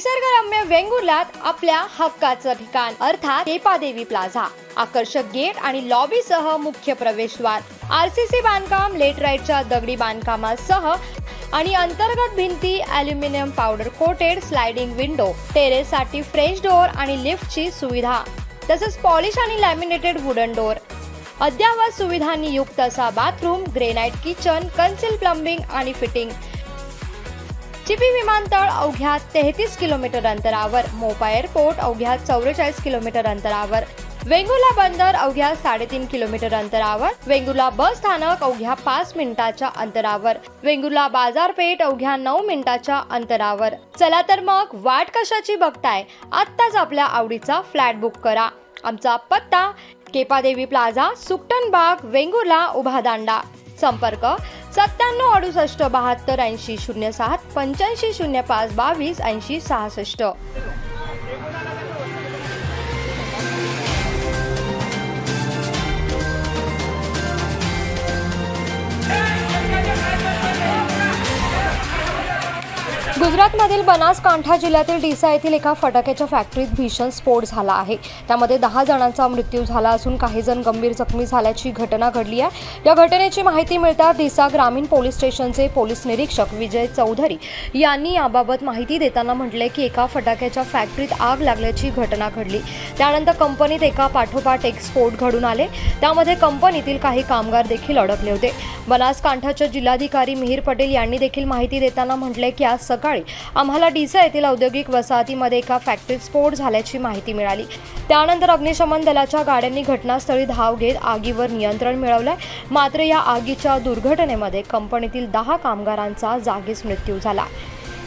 निसर्गरम्य वेंगुर्ल्यात आपल्या हक्काचं ठिकाण अर्थात केपादेवी प्लाझा. आकर्षक गेट आणि लॉबी सह मुख्य प्रवेशद्वार. आरसीसी बांधकाम लेटराईटच्या दगडी बांधकामासह आणि अंतर्गत भिंती aluminium powder coated sliding window टेरेससाठी French door आणि लिफ्टची सुविधा तसंच पॉलिश आणि लॅमिनेटेड वुडन डोअर अद्ययावत सुविधांनी युक्त असा bathroom granite kitchen concealed plumbing आणि फिटिंग चिपी विमानतळ अवघ्या तेहतीस किलोमीटर अंतरावर मोपा एअरपोर्ट अवघ्या चौवेचाळीस किलोमीटर अंतरावर वेंगुला बंदर अवघ्या साडेतीन किलोमीटर अंतरावर वेंगुला बस स्थानक अवघ्या पाच मिनिटाच्या अंतरावर वेंगुला बाजारपेठ अवघ्या नऊ मिनिटाच्या अंतरावर. चला तर मग वाट कशाची बघताय? आत्ताच आपल्या आवडीचा फ्लॅट बुक करा. आमचा पत्ता केपादेवी प्लाझा सुकटन बाग वेंगुला उभादांडा. संपर्क सत्त्याण्णव अडुसष्ट बहात्तर ऐंशी शून्य सात पंच्याऐंशी शून्य पाच बावीस ऐंशी सहासष्ट. गुजरातमधील बनासकांठा जिल्ह्यातील डिसा येथील एका फटाक्याच्या फॅक्टरीत भीषण स्फोट झाला आहे. त्यामध्ये दहा जणांचा मृत्यू झाला असून काही जण गंभीर जखमी झाल्याची घटना घडली आहे. या घटनेची माहिती मिळताच डिसा ग्रामीण पोलीस स्टेशनचे पोलीस निरीक्षक विजय चौधरी यांनी याबाबत माहिती देताना म्हटले की एका फटाक्याच्या फॅक्टरीत आग लागल्याची घटना घडली. त्यानंतर कंपनीत एका पाठोपाठ एक स्फोट घडून आले. त्यामध्ये कंपनीतील काही कामगार देखील अडकले होते. बनासकांठाच्या जिल्हाधिकारी मिहीर पटेल यांनी देखील माहिती देताना म्हटले की आज सकाळी आम्हाला डिसा येथील औद्योगिक वसाहतीमध्ये एका फॅक्टरीत स्फोट झाल्याची माहिती मिळाली. त्यानंतर अग्निशमन दलाच्या गाड्यांनी घटनास्थळी धाव घेत आगीवर नियंत्रण मिळवलंय. मात्र या आगीच्या दुर्घटनेमध्ये कंपनीतील दहा कामगारांचा जागीच मृत्यू झाला.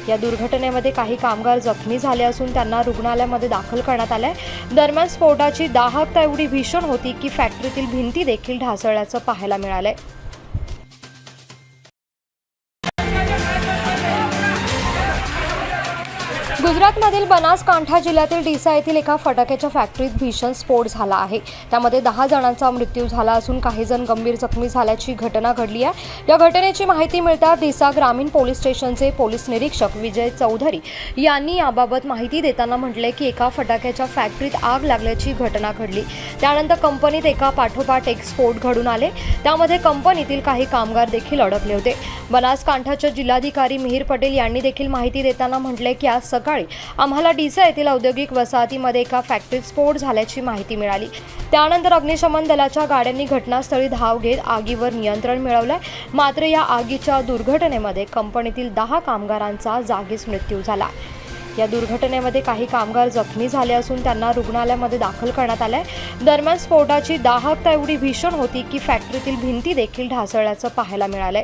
या दुर्घटनेमध्ये काही कामगार जखमी झाले असून त्यांना रुग्णालयामध्ये दाखल करण्यात आलंय. दरम्यान स्फोटाची दाहकता एवढी भीषण होती की फॅक्टरीतील भिंती देखील ढासळल्याचं पाहायला मिळालंय. गुजरातमधील बनासकांठा जिल्ह्यातील डिसा येथील एका फटाक्याच्या फॅक्टरीत भीषण स्फोट झाला आहे. त्यामध्ये दहा जणांचा मृत्यू झाला असून काही जण गंभीर जखमी झाल्याची घटना घडली आहे. या घटनेची माहिती मिळताच डिसा ग्रामीण पोलीस स्टेशनचे पोलीस निरीक्षक विजय चौधरी यांनी याबाबत माहिती देताना म्हटले की एका फटाक्याच्या फॅक्टरीत आग लागल्याची घटना घडली. त्यानंतर कंपनीत एका पाठोपाठ एक स्फोट घडून आले. त्यामध्ये कंपनीतील काही कामगार देखील अडकले होते. बनासकांठाच्या जिल्हाधिकारी मिहीर पटेल यांनी देखील माहिती देताना म्हटले की आज सकाळी सकाळी आम्हाला डिसा येथील औद्योगिक वसाहतीमध्ये एका फॅक्टरीत स्फोट झाल्याची माहिती मिळाली. त्यानंतर अग्निशमन दलाच्या गाड्यांनी घटनास्थळी धाव घेत आगीवर नियंत्रण मिळवलंय. मात्र या आगीच्या दुर्घटनेमध्ये कंपनीतील दहा कामगारांचा जागीच मृत्यू झाला. या दुर्घटनेमध्ये काही कामगार जखमी झाले असून त्यांना रुग्णालयामध्ये दाखल करण्यात आलंय. दरम्यान स्फोटाची दाहकता एवढी भीषण होती की फॅक्टरीतील भिंती देखील ढासळल्याचं पाहायला मिळालंय.